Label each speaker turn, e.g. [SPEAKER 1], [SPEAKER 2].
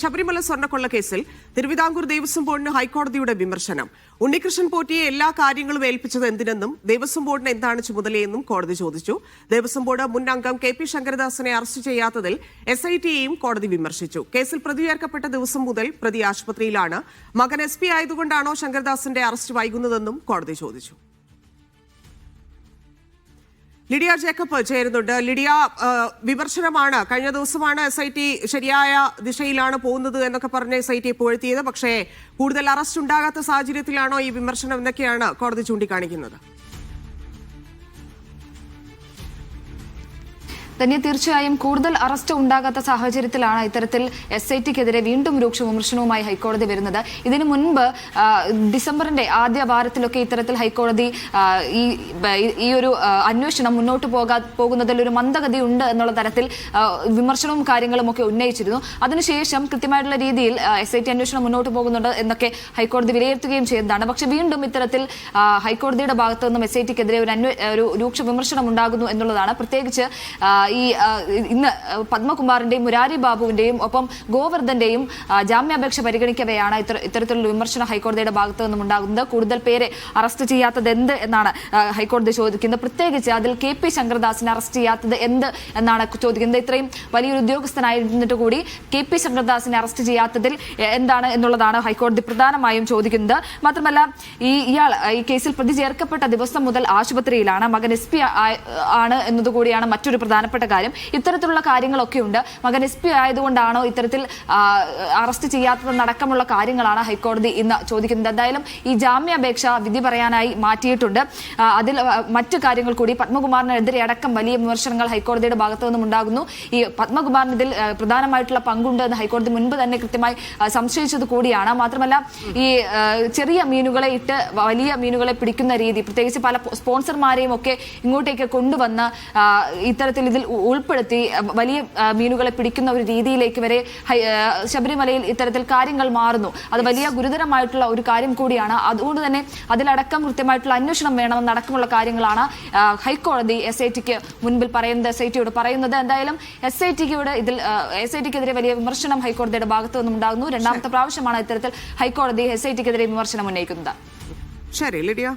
[SPEAKER 1] ശബരിമല സ്വർണക്കൊള്ള കേസിൽ തിരുവിതാംകൂർ ദേവസ്വം ബോർഡിന് ഹൈക്കോടതിയുടെ വിമർശനം. ഉണ്ണികൃഷ്ണൻ പോറ്റിയെ എല്ലാ കാര്യങ്ങളും ഏൽപ്പിച്ചത് എന്തിനെന്നും ദേവസ്വം ബോർഡിന് എന്താണ് ചുമതലയെന്നും കോടതി ചോദിച്ചു. ദേവസ്വം ബോർഡ് മുൻ അംഗം കെ പി ശങ്കരദാസിനെ അറസ്റ്റ് ചെയ്യാത്തതിൽ എസ് ഐ ടിയെയും കോടതി വിമർശിച്ചു. കേസിൽ പ്രതി ചേർക്കപ്പെട്ട ദിവസം മുതൽ പ്രതി ആശുപത്രിയിലാണ്. മകൻ എസ് പി ആയതുകൊണ്ടാണോ ശങ്കരദാസിന്റെ അറസ്റ്റ് വൈകുന്നതെന്നും കോടതി ചോദിച്ചു. ലിഡിയ ജേക്കബ് ചേരുന്നുണ്ട്. ലിഡിയ വിമർശനമാണ്. കഴിഞ്ഞ ദിവസമാണ് എസ് ഐ ടി ശരിയായ ദിശയിലാണ് പോകുന്നത് എന്നൊക്കെ പറഞ്ഞ് എസ് ഐ ടി പുകഴ്ത്തിയത്. പക്ഷേ കൂടുതൽ അറസ്റ്റ് ഉണ്ടാകാത്ത സാഹചര്യത്തിലാണോ ഈ വിമർശനം എന്നൊക്കെയാണ് കോടതി ചൂണ്ടിക്കാണിക്കുന്നത്.
[SPEAKER 2] തന്നെ തീർച്ചയായും കൂടുതൽ അറസ്റ്റ് ഉണ്ടാകാത്ത സാഹചര്യത്തിലാണ് ഇത്തരത്തിൽ എസ് ഐ ടിക്കെതിരെ വീണ്ടും രൂക്ഷ വിമർശനവുമായി ഹൈക്കോടതി വരുന്നത്. ഇതിനു മുൻപ് ഡിസംബറിന്റെ ആദ്യ വാരത്തിലൊക്കെ ഇത്തരത്തിൽ ഹൈക്കോടതി ഈ ഒരു അന്വേഷണം മുന്നോട്ട് പോകാ പോകുന്നതിൽ ഒരു മന്ദഗതി ഉണ്ട് എന്നുള്ള തരത്തിൽ വിമർശനവും കാര്യങ്ങളും ഒക്കെ ഉന്നയിച്ചിരുന്നു. അതിനുശേഷം കൃത്യമായിട്ടുള്ള രീതിയിൽ എസ് ഐ ടി അന്വേഷണം മുന്നോട്ട് പോകുന്നുണ്ട് എന്നൊക്കെ ഹൈക്കോടതി വിലയിരുത്തുകയും ചെയ്തതാണ് പക്ഷേ വീണ്ടും ഇത്തരത്തിൽ ഹൈക്കോടതിയുടെ ഭാഗത്തു നിന്നും എസ് ഐ ടിക്കെതിരെ ഒരു രൂക്ഷ വിമർശനം ഉണ്ടാകുന്നു എന്നുള്ളതാണ്. പ്രത്യേകിച്ച് ഈ ഇന്ന് പത്മകുമാറിന്റെയും മുരാരി ബാബുവിന്റെയും ഒപ്പം ഗോവർദ്ധന്റെയും ജാമ്യാപേക്ഷ പരിഗണിക്കവെയാണ് ഇത്തര ഇത്തരത്തിലുള്ള വിമർശനം ഹൈക്കോടതിയുടെ ഭാഗത്തു നിന്നും ഉണ്ടാകുന്നത്. കൂടുതൽ പേരെ അറസ്റ്റ് ചെയ്യാത്തത് എന്ത് എന്നാണ് ഹൈക്കോടതി ചോദിക്കുന്നത്. പ്രത്യേകിച്ച് അതിൽ കെ പി ശങ്കർദാസിനെ അറസ്റ്റ് ചെയ്യാത്തത് എന്ത് എന്നാണ് ചോദിക്കുന്നത്. ഇത്രയും വലിയൊരു ഉദ്യോഗസ്ഥനായിരുന്നിട്ട് കൂടി കെ പി ശങ്കർദാസിനെ അറസ്റ്റ് ചെയ്യാത്തതിൽ എന്താണ് എന്നുള്ളതാണ് ഹൈക്കോടതി പ്രധാനമായും ചോദിക്കുന്നത്. മാത്രമല്ല ഈ ഇയാൾ ഈ കേസിൽ പ്രതി ചേർക്കപ്പെട്ട ദിവസം മുതൽ ആശുപത്രിയിലാണ്. മകൻ എസ് പി ആണ് എന്നതുകൂടിയാണ് മറ്റൊരു പ്രധാനപ്പെട്ട കാര്യം. ഇത്തരത്തിലുള്ള കാര്യങ്ങളൊക്കെ ഉണ്ട്. മകൻ എസ് പി ആയതുകൊണ്ടാണോ ഇത്തരത്തിൽ അറസ്റ്റ് ചെയ്യാത്തതെന്നടക്കമുള്ള കാര്യങ്ങളാണ് ഹൈക്കോടതി ഇന്ന് ചോദിക്കുന്നത്. എന്തായാലും ഈ ജാമ്യാപേക്ഷ വിധി പറയാനായി മാറ്റിയിട്ടുണ്ട്. അതിൽ മറ്റു കാര്യങ്ങൾ കൂടി പത്മകുമാറിനെതിരെ അടക്കം വലിയ വിമർശനങ്ങൾ ഹൈക്കോടതിയുടെ ഭാഗത്തു നിന്നും ഉണ്ടാകുന്നു. ഈ പത്മകുമാറിന് ഇതിൽ പ്രധാനമായിട്ടുള്ള പങ്കുണ്ട് എന്ന് ഹൈക്കോടതി മുൻപ് തന്നെ കൃത്യമായി സംശയിച്ചത് കൂടിയാണ്. മാത്രമല്ല ഈ ചെറിയ മീനുകളെ ഇട്ട് വലിയ മീനുകളെ പിടിക്കുന്ന രീതി പ്രത്യേകിച്ച് പല സ്പോൺസർമാരെയും ഒക്കെ ഇങ്ങോട്ടേക്ക് കൊണ്ടുവന്ന് ഇത്തരത്തിൽ ഇതിൽ ഉൾപ്പെടുത്തി വലിയ മീനുകളെ പിടിക്കുന്ന ഒരു രീതിയിലേക്ക് വരെ ശബരിമലയിൽ ഇത്തരത്തിൽ കാര്യങ്ങൾ മാറുന്നു. അത് വലിയ ഗുരുതരമായിട്ടുള്ള ഒരു കാര്യം കൂടിയാണ്. അതുകൊണ്ട് തന്നെ അതിലടക്കം കൃത്യമായിട്ടുള്ള അന്വേഷണം വേണമെന്നടക്കമുള്ള കാര്യങ്ങളാണ് ഹൈക്കോടതി എസ് ഐ ടിക്ക് മുൻപിൽ പറയുന്നത് എസ് ഐ ടിയോട് പറയുന്നത്. എന്തായാലും എസ് ഐ ടിയോട് ഇതിൽ എസ് ഐ ടിക്കെതിരെ വലിയ വിമർശനം ഹൈക്കോടതിയുടെ ഭാഗത്തു നിന്നും ഉണ്ടാകുന്നു. രണ്ടാമത്തെ പ്രാവശ്യമാണ് ഇത്തരത്തിൽ ഹൈക്കോടതി എസ് ഐ ടിക്കെതിരെ വിമർശനം ഉന്നയിക്കുന്നത്.
[SPEAKER 1] ശരി ലിഡിയ.